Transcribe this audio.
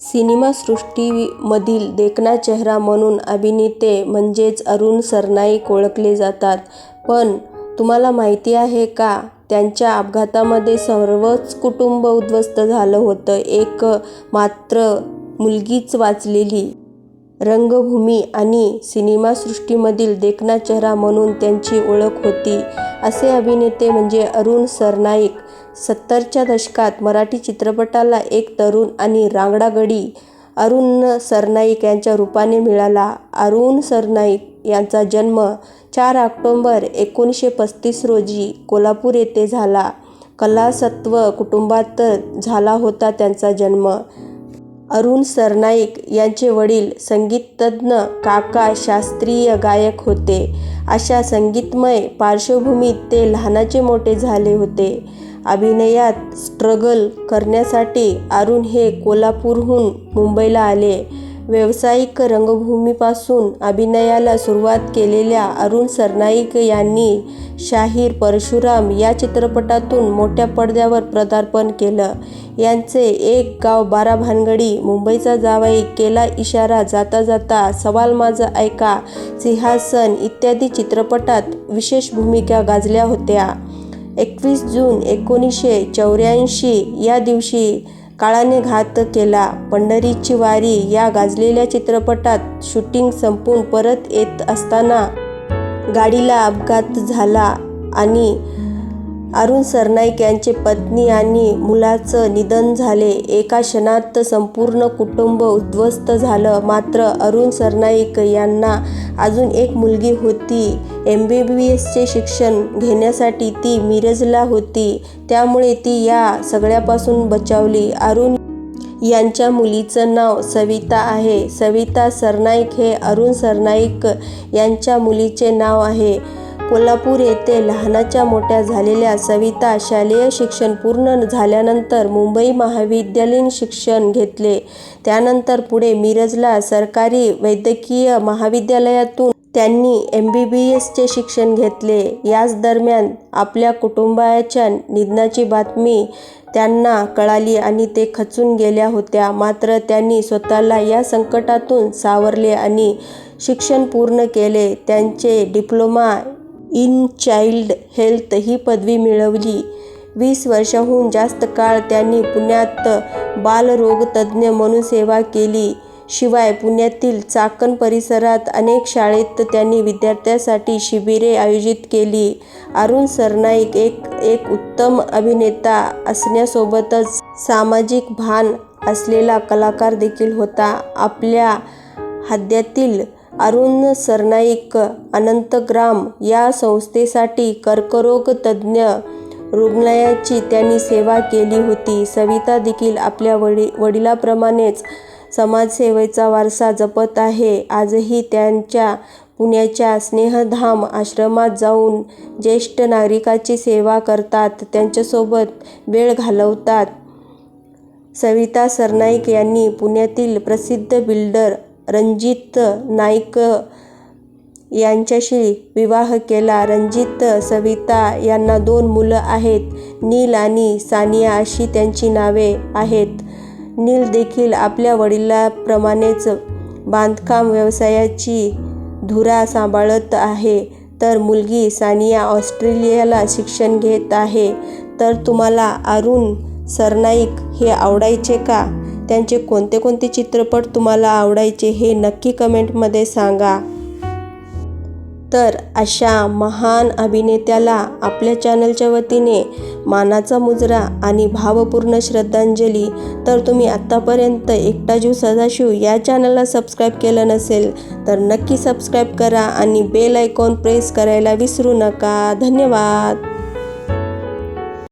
सिनेमासृष्टीमधील देखणा चेहरा म्हणून अभिनेते म्हणजेच अरुण सरनाईक ओळखले जातात. पण तुम्हाला माहिती आहे का, त्यांच्या अपघातामध्ये सर्वच कुटुंब उद्ध्वस्त झालं होतं. एक मात्र मुलगीच वाचलेली. रंगभूमी आणि सिनेमासृष्टीमधील देखणा चेहरा म्हणून त्यांची ओळख होती. असे अभिनेते म्हणजे अरुण सरनाईक. सत्तरच्या दशकात मराठी चित्रपटाला एक तरुण आणि रांगडा गडी अरुण सरनाईक यांच्या रूपाने मिळाला. अरुण सरनाईक यांचा जन्म चार ऑक्टोबर एकोणीसशे पस्तीस रोजी कोल्हापूर येथे झाला. कलासत्व कुटुंबात झाला होता त्यांचा जन्म. अरुण सरनाईक यांचे वडील संगीततज्ज्ञ, काका शास्त्रीय गायक होते. अशा संगीतमय पार्श्वभूमीत ते लहानाचे मोठे झाले होते. अभिनयात स्ट्रगल करण्यासाठी अरुण हे कोल्हापूरहून मुंबईला आले. व्यावसायिक रंगभूमीपासून अभिनयाला सुरुवात केलेल्या अरुण सरनाईक यांनी शाहीर परशुराम या चित्रपटातून मोठ्या पडद्यावर पदार्पण केलं. यांचे एक गाव बारा भानगडी, मुंबईचा जावाई केला इशारा, जाता जाता, सवाल माझं ऐका, सिंहासन इत्यादी चित्रपटात विशेष भूमिका गाजल्या होत्या. एकवीस जून एकोणीसशे चौऱ्याऐंशी या दिवशी काळाने घात केला. पंढरीची वारी या गाजलेल्या चित्रपटात शूटिंग संपून परत येत असताना गाडीला अपघात झाला आणि अरुण सरनाईक यांचे पत्नी आणि मुलाचं निधन झाले. एका क्षणात संपूर्ण कुटुंब उद्ध्वस्त झालं. मात्र अरुण सरनाईक यांना अजून एक मुलगी होती. एम बी बी एसचे शिक्षण घेण्यासाठी ती मिरजला होती. त्यामुळे ती या सगळ्यापासून बचावली. अरुण यांच्या मुलीचं नाव सविता आहे. सविता सरनाईक हे अरुण सरनाईक यांच्या मुलीचे नाव आहे. कोल्हापूर येथे लहानाच्या मोठ्या झालेल्या सविता शालेय शिक्षण पूर्ण झाल्यानंतर मुंबई महाविद्यालयीन शिक्षण घेतले. त्यानंतर पुढे मिरजला सरकारी वैद्यकीय महाविद्यालयातून त्यांनी एम बी बी एसचे शिक्षण घेतले. याच दरम्यान आपल्या कुटुंबाच्या निधनाची बातमी त्यांना कळाली आणि ते खचून गेल्या होत्या. मात्र त्यांनी स्वतःला या संकटातून सावरले आणि शिक्षण पूर्ण केले. त्यांचे डिप्लोमा इन चाइल्ड हेल्थ ही पदवी मिळवली. वीस वर्षाहून जास्त काळ त्यांनी पुण्यात बालरोगतज्ज्ञ म्हणून सेवा केली. शिवाय पुण्यातील चाकण परिसरात अनेक शाळेत त्यांनी विद्यार्थ्यांसाठी शिबिरे आयोजित केली. अरुण सरनाईक एक एक उत्तम अभिनेता असण्यासोबतच सामाजिक भान असलेला कलाकार देखील होता. आपल्या हद्द्यातील अरुण सरनाईक अनंतग्राम या संस्थेसाठी कर्करोग तज्ज्ञ रुग्णालयाची त्यांनी सेवा केली होती. सविता देखील आपल्या वडिलांप्रमाणेच समाजसेवेचा वारसा जपत आहे. आजही त्यांच्या पुण्याच्या स्नेहधाम आश्रमात जाऊन ज्येष्ठ नागरिकाची सेवा करतात, त्यांच्यासोबत वेळ घालवतात. सविता सरनाईक यांनी पुण्यातील प्रसिद्ध बिल्डर रणजित नाईक यांच्याशी विवाह केला. रणजित, सविता यांना दोन मुलं आहेत. नील आणि सानिया अशी त्यांची नावे आहेत. नील देखील आपल्या वडिलांप्रमाणेच बांधकाम व्यवसायाची धुरा सांभाळत आहे, तर मुलगी सानिया ऑस्ट्रेलियाला शिक्षण घेत आहे. तर तुम्हाला अरुण सरनाईक हे आवडायचे का? त्यांचे कोणते कोणते चित्रपट तुम्हाला आवडायचे हे नक्की कमेंटमध्ये सांगा. तर अशा महान अभिनेत्याला आपल्या चॅनलच्या वतीने मानाचा मुजरा आणि भावपूर्ण श्रद्धांजली. तर तुम्ही आत्तापर्यंत एकटा जीव सदाशिव या चॅनलला सबस्क्राईब केलं नसेल, तर नक्की सबस्क्राईब करा आणि बेल आयकॉन प्रेस करायला विसरू नका. धन्यवाद.